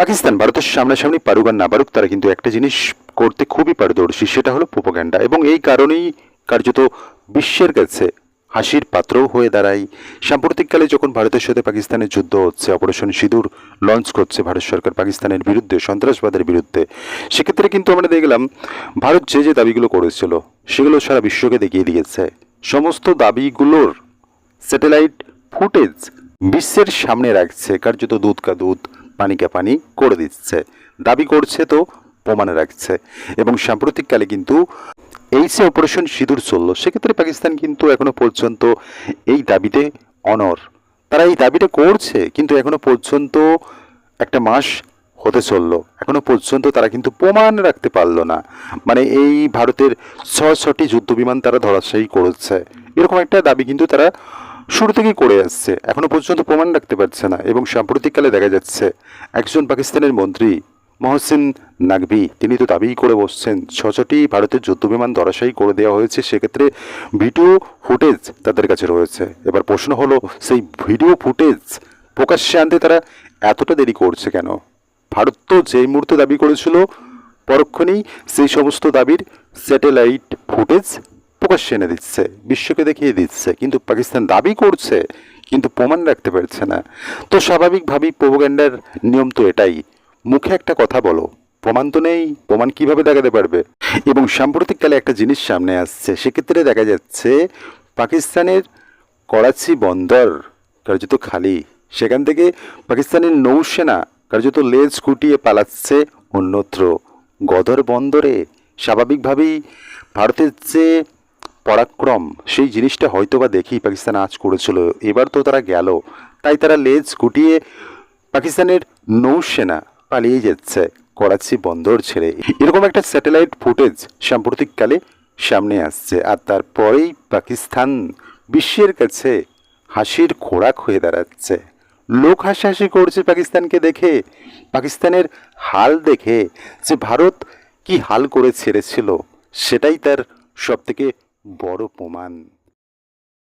পাকিস্তান, ভারতের সামনাসামনি পারুক আর না পারুক, তারা কিন্তু একটা জিনিস করতে খুবই পারদর্শী, সেটা হলো প্রোপাগ্যান্ডা এবং এই কারণেই কার্যত বিশ্বের কাছে হাসির পাত্রও হয়ে দাঁড়ায়। সাম্প্রতিককালে যখন ভারতের সাথে পাকিস্তানের যুদ্ধ হচ্ছে অপারেশন সিঁদুর লঞ্চ করছে ভারত সরকার পাকিস্তানের বিরুদ্ধে, সন্ত্রাসবাদের বিরুদ্ধে, সেক্ষেত্রে কিন্তু আমরা দেখলাম, ভারত যে যে দাবিগুলো করেছিল, সেগুলো সারা বিশ্বকে দেখিয়ে দিয়েছে। সমস্ত দাবিগুলোর স্যাটেলাইট ফুটেজ বিশ্বের সামনে রাখছে, কার্যত দুধ কা দুধ। পানি কা পানি করে দিচ্ছে। দাবি করছে তো, প্রমাণে রাখছে। এবং সাম্প্রতিককালে কিন্তু এই যে অপারেশন সিঁদুর চলল। সেক্ষেত্রে পাকিস্তান কিন্তু এখনও পর্যন্ত এই দাবিতে অনর। তারা এই দাবিটা করছে, কিন্তু এখনও পর্যন্ত একটা মাস হতে চলল। এখনও পর্যন্ত তারা কিন্তু প্রমাণ রাখতে পারল না। মানে এই ভারতের ছয়শটি যুদ্ধ বিমান তারা ধরাশায়ী করেছে। এরকম একটা দাবি কিন্তু তারা শুরু থেকেই করে আসছে। এখনও পর্যন্ত প্রমাণ রাখতে পারছে না এবং সাম্প্রতিককালে দেখা যাচ্ছে একজন পাকিস্তানের মন্ত্রী, মহসিন নাকভি তিনি তো দাবি করে বসছেন ছশটি ভারতের যুদ্ধবিমান ধরাশায়ী করে দেওয়া হয়েছে, সেক্ষেত্রে ভিডিও ফুটেজ তাদের কাছে রয়েছে। এবার প্রশ্ন হলো, সেই ভিডিও ফুটেজ প্রকাশ্যে আনতে তারা এতটা দেরি করছে কেন? ভারত তো যেই মুহূর্তে দাবি করেছিল, পরক্ষণেই সেই সমস্ত দাবির স্যাটেলাইট ফুটেজ প্রকাশ্যে এনে দিচ্ছে, বিশ্বকে দেখিয়ে দিচ্ছে, কিন্তু পাকিস্তান দাবি করছে, কিন্তু প্রমাণ রাখতে পারছে না। তো স্বাভাবিকভাবেই প্রোপাগ্যান্ডার নিয়ম তো এটাই, মুখে একটা কথা বলো, প্রমাণ তো নেই, প্রমাণ কীভাবে দেখাতে পারবে? এবং সাম্প্রতিককালে একটা জিনিস সামনে আসছে, সেক্ষেত্রে দেখা যাচ্ছে পাকিস্তানের করাচি বন্দর কার্যত খালি, সেখান থেকে পাকিস্তানের নৌসেনা কার্যত লেজ কুটিয়ে পালাচ্ছে অন্যত্র। গদর বন্দরে স্বাভাবিকভাবেই ভারতের যে পরাক্রম, সেই জিনিসটা হয়তো বা দেখেই পাকিস্তান আজ করেছিল। এবার তো তারা গেল। তাই তারা লেজ গুটিয়ে পাকিস্তানের নৌসেনা পালিয়ে যাচ্ছে করাচি বন্দর ছেড়ে। এরকম একটা স্যাটেলাইট ফুটেজ সাম্প্রতিককালে সামনে আসছে। আর তারপরেই পাকিস্তান বিশ্বের কাছে হাসির খোরাক হয়ে দাঁড়াচ্ছে। লোক হাসাহাসি করছে পাকিস্তানকে দেখে, পাকিস্তানের হাল দেখে যে ভারত কি হাল করে ছেড়েছিল, সেটাই তার সবথেকে বড় প্রমাণ